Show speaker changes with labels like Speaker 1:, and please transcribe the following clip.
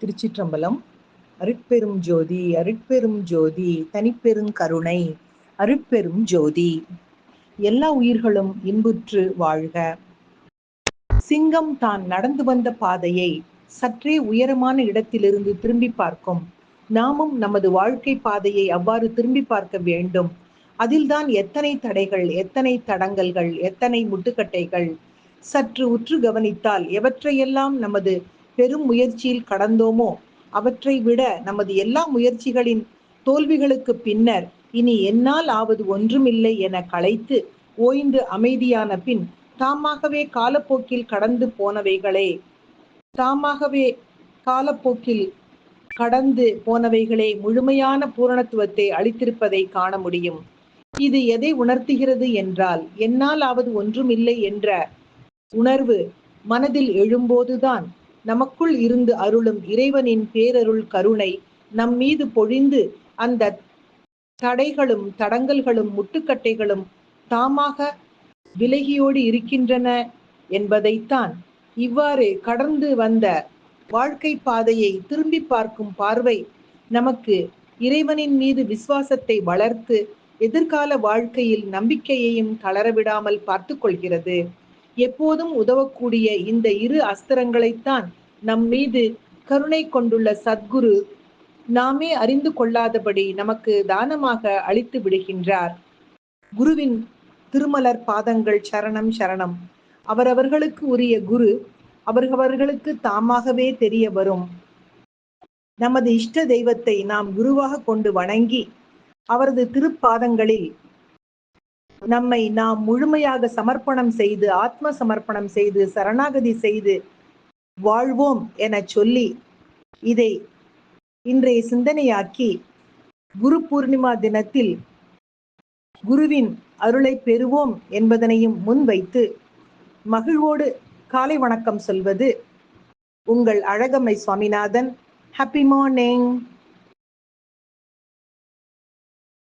Speaker 1: திருச்சிற்றம்பலம். அருட்பெரும் ஜோதி அருட்பெரும் ஜோதி தனிப்பெரும் கருணை அருட்பெரும் ஜோதி. எல்லா உயிர்களும் இன்புற்று வாழ்க. சிங்கம் தான் நடந்து வந்த பாதையை சற்றே உயரமான இடத்திலிருந்து திரும்பி பார்க்கும். நாமும் நமது வாழ்க்கை பாதையை அவ்வாறு திரும்பி பார்க்க வேண்டும். அதில்தான் எத்தனை தடைகள் எத்தனை தடங்கல்கள் எத்தனை முட்டுக்கட்டைகள். சற்று உற்று கவனித்தால் எவற்றையெல்லாம் நமது பெரும் முயற்சியில் கடந்தோமோ? அவற்றை விட நமது எல்லா முயற்சிகளின் தோல்விகளுக்கு பின்னர் இனி என்னால் ஆவது ஒன்றுமில்லை என களைத்து ஓய்ந்து அமைதியான பின் தாமாகவே காலப்போக்கில் கடந்து போனவைகளே. தாமாகவே காலப்போக்கில் கடந்து போனவைகளே முழுமையான பூரணத்துவத்தை அளித்திருப்பதை காண முடியும். இது எதை உணர்த்துகிறது என்றால் என்னால் ஆவது ஒன்றுமில்லை என்ற உணர்வு மனதில் எழும்போதுதான் நமக்குள் இருந்து அருளும் இறைவனின் பேரருள் கருணை நம் மீது பொழிந்து அந்த தடைகளும் தடங்கல்களும் முட்டுக்கட்டைகளும் தாமாக விலகியோடு இருக்கின்றன என்பதைத்தான் இவ்வாறு கடந்து வந்த வாழ்க்கை பாதையை திரும்பி பார்க்கும் பார்வை நமக்கு இறைவனின் மீது விசுவாசத்தை வளர்த்து எதிர்கால வாழ்க்கையில் நம்பிக்கையையும் தளரவிடாமல் பார்த்து கொள்கிறது. எப்போதும் உதவக்கூடிய இந்த இரு அஸ்திரங்களைத்தான் நம் மீது கருணை கொண்டுள்ள சத்குரு நாமே அறிந்து கொள்ளாதபடி நமக்கு தானமாக அளித்து விடுகின்றார். குருவின் திருமலர் பாதங்கள் சரணம் சரணம். அவரவர்களுக்கு உரிய குரு அவரவர்களுக்கு தாமாகவே தெரிய வரும். நமது இஷ்ட தெய்வத்தை நாம் குருவாக கொண்டு வணங்கி அவரது திருப்பாதங்களில் நம்மை நாம் முழுமையாக சமர்ப்பணம் செய்து ஆத்ம சமர்ப்பணம் செய்து சரணாகதி செய்து வாழ்வோம் என சொல்லி இதை இன்றைய சிந்தனையாக்கி குரு பூர்ணிமா தினத்தில் குருவின் அருளை பெறுவோம் என்பதனையும் முன்வைத்து மகிழ்வோடு காலை வணக்கம் சொல்வது உங்கள் அழகம்மை சுவாமிநாதன். Happy morning